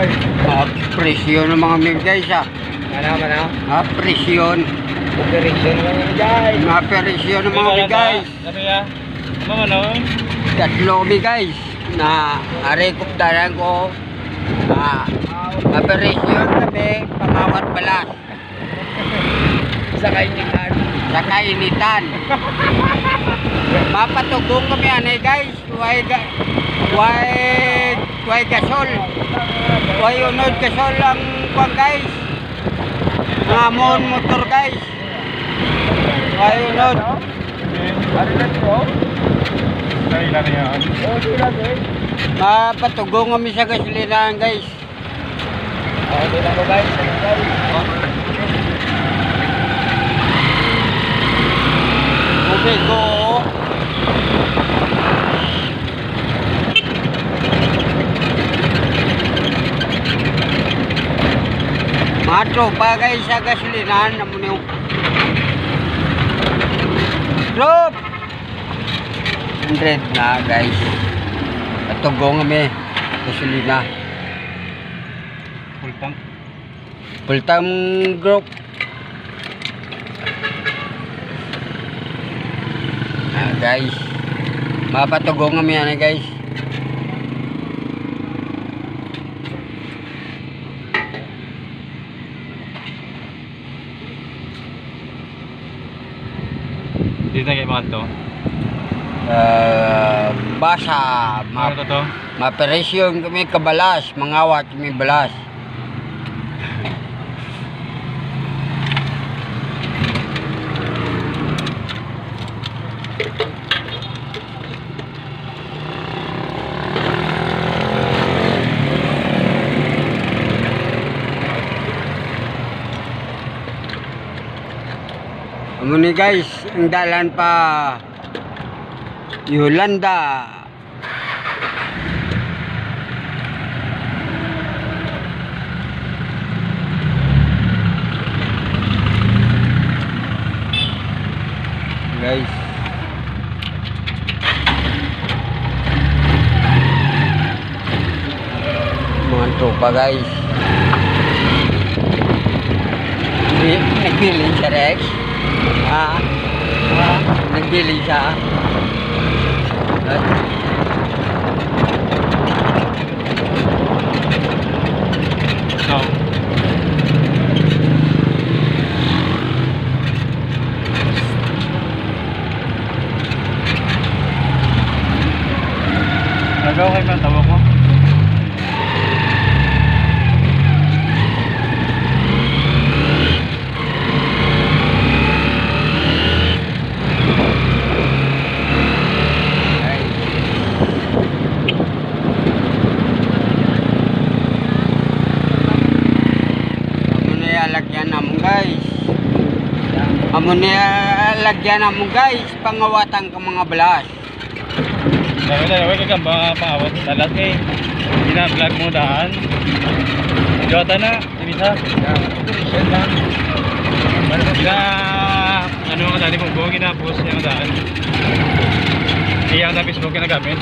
Ah, presyo ng mga mig guys ah. Mana, mana. Ah, presyon. Operation lang yun guys. Mga presyo ng mga mig guys. Ano ya? Mama no? Tatlo mig guys. Na arekuptaran ko. Ah, mga presyo kami pangawat balas. Sa kainitan. Sa kainitan. Mapatugong kami anay guys. Why why why gasol. Why unod gasol ang kwan guys. Ngamon motor guys. Why unod. Mapatugong kami sa gasolinahan guys. Di lang ko guys. Guys. Tubig ko. Mga tropa guys sa gasolinahan naman yung Drop! 100 na guys. Patugong kami. Gasolina. Full tank. Full time group. Ah, guys. Mapatugong kami yan eh, guys. Dito na kayo mga to. Uh, basa. Ano Ma to to? maperesyon kami kabalas. Mangawat kami balas. Amo ni guys, ang dalan pa Yolanda. Guys. Mga tropa guys. Nagbili siya Rex. Ha? Ha? Nagbili siya. At So. Nagaw kayo? Tawag mo? Amo na yung lagyan namon guys. Amo na yung lagyan namon guys. Pangawatan ka mga balas. Dahil na, huwag kang paawat. Talat kay. Gina-vlog mo daan. Jota na. Ibisa. Gina, ano ang dali mong buong gina-post yung daan. Iya na Facebook yung nagamit.